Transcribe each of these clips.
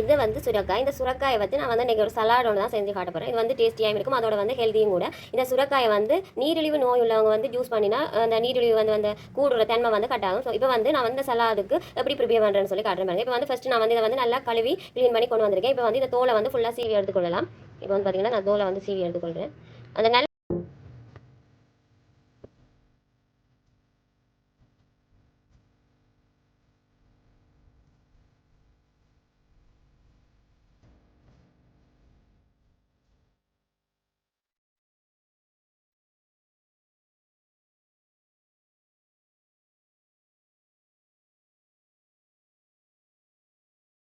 இது வந்து சுரக்காய். இந்த சுரக்காயை வந்து நான் வந்து இன்றைக்கி ஒரு சலாடோட தான் செஞ்சு காட்ட போகிறேன் இது வந்து டேஸ்டியாகவும் இருக்கும். அதோட வந்து ஹெல்த்தியும் கூட. இந்த சுரக்காயை வந்து நீரிழிவு நோய் உள்ளவங்க வந்து ஜூஸ் பண்ணினா அந்த நீரிழிவு வந்து அந்த கூடுற தன்மை வந்து கட் ஆகும். ஸோ இப்போ வந்து நான் வந்து சலாதுக்கு எப்படி ப்ரிப்பேர் பண்ணுறேன்னு சொல்லி காட்டுறேன் பாருங்க. இப்போ வந்து ஃபஸ்ட்டு நான் வந்து இதை வந்து நல்லா கழுவி க்ளீன் பண்ணி கொண்டு வந்திருக்கேன். இப்போ வந்து இந்த தோலை வந்து ஃபுல்லாக சீவி எடுத்துக்கொள்ளலாம். இப்போ வந்து பார்த்தீங்கன்னா நான் தோலை வந்து சீவி எடுத்துக்கொள்கிறேன் அந்த நல்ல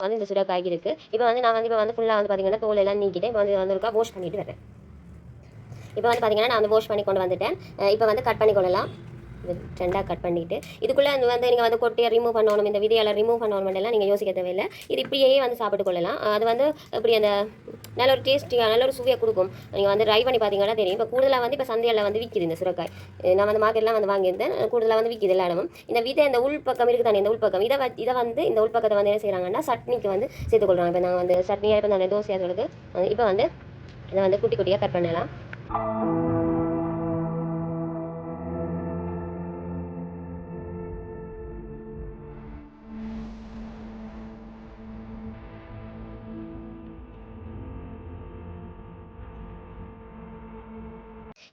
வந்து இந்த சுரக்காய் இருக்குது இப்போ வந்து நான் வந்து இப்போ வந்து ஃபுல்லாக வந்து பார்த்தீங்கன்னா தோல் எல்லாம் நீக்கிட்டேன் இப்போ வந்து வந்து ஒருக்கா வாஷ் பண்ணிட்டு வரேன். இப்போ வந்து பார்த்தீங்கன்னா நான் வந்து வாஷ் பண்ணி கொண்டு வந்துட்டேன். இப்போ வந்து கட் பண்ணி கொள்ளலாம். இது ரெண்டாக கட் பண்ணிட்டு இதுக்குள்ளே அந்த வந்து நீங்கள் வந்து கொட்டையை ரிமூவ் பண்ணணும் இந்த விதையெல்லாம் ரிமூவ் பண்ணணும் எல்லாம் நீங்கள் யோசிக்க தேவையில்லை. இது இப்படியே வந்து சாப்பிட்டு கொள்ளலாம். அது வந்து இப்படி அந்த நல்ல ஒரு டேஸ்டியாக நல்ல ஒரு சுவையாக கொடுக்கும். நீங்கள் வந்து ட்ரை பண்ணி பார்த்தீங்கன்னா தெரியும். இப்போ கூடுதலாக வந்து இப்போ சந்தையில் வந்து விற்கிது இந்த சுரக்காய். நான் வந்து மார்க்கெட்லாம் வந்து வாங்கியிருந்தேன். கூடுதலாக வந்து விற்கிது எல்லா இடமும் இந்த விதை இந்த உள் பக்கம் இருக்குது தானே இந்த உள்பக்கம். இதை வ- இதை வந்து இந்த உள்பக்கத்தை வந்து என்ன செய்கிறாங்கன்னா சட்னிக்கு வந்து சேர்த்துக்கொள்கிறாங்க இப்போ நாங்கள் வந்து சட்னியாக இப்போ நான் தோசை இப்போ வந்து இதை வந்து குட்டி குட்டியாக கட் பண்ணலாம்.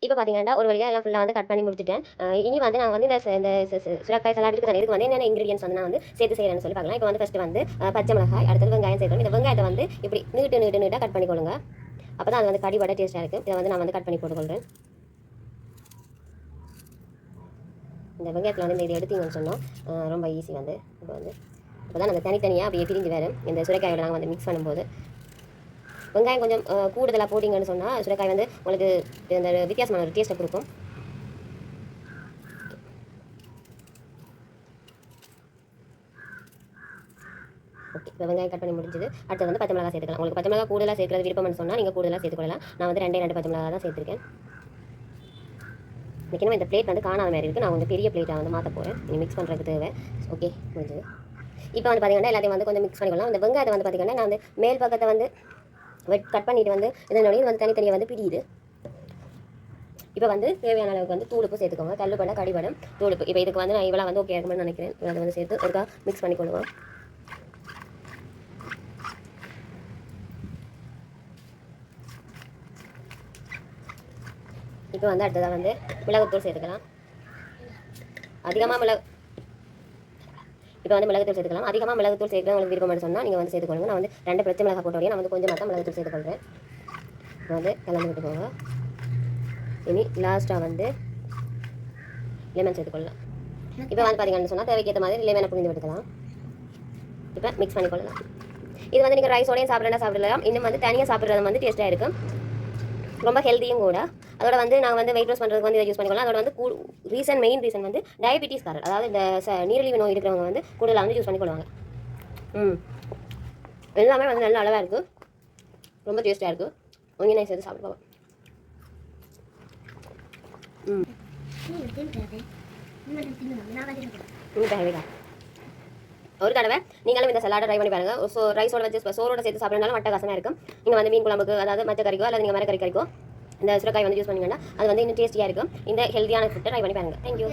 இப்போ பார்த்தீங்கன்னா ஒரு வழியாக எல்லாம் ஃபுல்லாக வந்து கட் பண்ணி முடிச்சுட்டேன். இனி வந்து நான் வந்து இந்த இந்த சுரக்காய் சலாட்டுக்கு இருக்குது இதுக்கு வந்து என்னென்ன இன்கிரீடியன்ஸ் வந்து நான் வந்து சேர்த்து செய்கிறேன்னு சொல்லி பார்க்கலாம் இப்போ வந்து ஃபஸ்ட்டு வந்து பச்சை மிளகாய் அடுத்தது வெங்காயம் சேர்க்கணும். இந்த வெங்காயத்தை வந்து இப்படி நீட்டு நீட்டு நீட்டாக கட் பண்ணிக்கொள்ளுங்க. அப்போ தான் அது வந்து கடிபட டேஸ்ட்டாக இருக்குது இதை வந்து நான் வந்து கட் பண்ணி போட்டுக்கொள்கிறேன் இந்த வெங்காயத்தில் வந்து இந்த இது எடுத்தீங்கன்னு சொன்னோம் ரொம்ப ஈஸி வந்து. இப்போ வந்து இப்போ தான் அந்த தனித்தனியாக அப்படியே பிரிஞ்சு வரும் இந்த சுரைக்காயோட நாங்கள் வந்து மிக்ஸ் பண்ணும்போது வெங்காயம் கொஞ்சம் கூடுதலாக போட்டிங்கன்னு சொன்னால் சுரைக்காய் வந்து உங்களுக்கு இந்த வித்தியாசமான ஒரு டேஸ்ட்டை கொடுக்கும். ஓகே இப்போ வெங்காயம் கட் பண்ணி முடிஞ்சது. அடுத்து வந்து பச்சை மிளகா சேர்த்துக்கலாம். உங்களுக்கு பச்சை மிளகா கூடுதலாக சேர்க்கறது விருப்பம்னு சொன்னால் நீங்கள் கூடுதலாக சேர்த்துக்கொள்ளலாம். நான் வந்து ரெண்டே ரெண்டு பச்சை மிளகா தான் சேர்த்துருக்கேன். இன்றைக்கி இந்த பிளேட் வந்து காணாத மாதிரி இருக்குது நான் கொஞ்சம் பெரிய பிளேட்டாக வந்து மாற்ற போகிறேன் நீங்கள் மிக்ஸ் பண்ணுறதுக்கு தேவை. ஓகே முடிஞ்சது. இப்போ வந்து பார்த்தீங்கன்னா எல்லாத்தையும் வந்து கொஞ்சம் மிக்ஸ் பண்ணிக்கலாம் இந்த வெங்காயத்தை வந்து பார்த்தீங்கன்னா நான் வந்து மேல் பக்கத்தை வந்து வெட் கட் பண்ணிட்டு வந்து இதனுடைய வந்து தனித்தனியாக வந்து பிரியுது இப்போ வந்து தேவையான அளவுக்கு வந்து தூளுப்பு சேர்த்துக்கோங்க. கல்லுப்பட கடிபடம் தூளுப்பு. இப்போ இதுக்கு வந்து நான் இவ்வளோ வந்து ஓகே இருக்கும்னு நினைக்கிறேன். அதை வந்து சேர்த்து ஒருக்கா மிக்ஸ் பண்ணி கொள்ளுவோம். இப்போ வந்து அடுத்ததாக வந்து மிளகுத்தூள் சேர்த்துக்கலாம். அதிகமாக மிளகு இப்போ வந்து மிளகுத்தூள் சேர்த்துக்கலாம். அதிகமாக மிளகுத்தூள் சேர்க்கலாம் உங்களுக்கு விருப்பம்னு சொன்னால் நீங்கள் வந்து சேர்த்துக்கொள்ளுங்க. நான் வந்து ரெண்டு பச்சை மிளகா போட்டு நான் வந்து கொஞ்சம் மட்டும் மிளகுத்தூள் சேர்த்துக்கொள்கிறேன் வந்து கலந்து விட்டுக்கோங்க. இனி லாஸ்ட்டாக வந்து லெமன் சேர்த்துக்கொள்ளலாம். இப்போ வந்து பார்த்தீங்கன்னு சொன்னால் தேவைக்கேற்ற மாதிரி லெமனை புரிந்து விட்டுக்கலாம் இப்போ மிக்ஸ் பண்ணிக்கொள்ளலாம். இது வந்து நீங்கள் ரைஸோடையும் சாப்பிட்றதா சாப்பிடலாம். இன்னும் வந்து தனியாக சாப்பிட்றது வந்து டேஸ்ட்டாக இருக்கும். ரொம்ப ஹெல்த்தியும் கூட. அதோட வந்து நாங்கள் வந்து வெயிட் லாஸ் பண்ணுறதுக்கு வந்து இதை யூஸ் பண்ணிக்கலாம் அதோட வந்து ரீசன் மெயின் ரீசன் வந்து டயபிட்டிஸ் காரர் அதாவது இந்த நீரிழிவு நோய் இருக்கிறவங்க வந்து கூடுதலாக வந்து யூஸ் பண்ணிக்கொள்வாங்க. ம். எல்லாமே வந்து நல்ல அளவாக இருக்குது ரொம்ப டேஸ்ட்டாக இருக்குது கொஞ்சம் நான் சேர்த்து சாப்பிட்டு பார்ப்போம். ம். தேவையா ஒரு தடவை நீங்களும் இந்த சலாடை ட்ரை பண்ணி பாருங்க. ஸோ ரைஸோட வச்சு சோரோட சேர்த்து சாப்பிட்றதுனால மட்டகாசமாக இருக்கும். நீங்கள் வந்து மீன் குழம்புக்கு அதாவது மற்ற கறிக்கோ அல்லது நீங்கள் மரக்கறி கறிக்கோ இந்த சுரக்காய் வந்து யூஸ் பண்ணிங்கன்னா அது வந்து இன்னும் டேஸ்டியாக இருக்கும். இந்த ஹெல்த்தியான ஃபுட்டை ட்ரை பண்ணி பாருங்க. தேங்க்யூ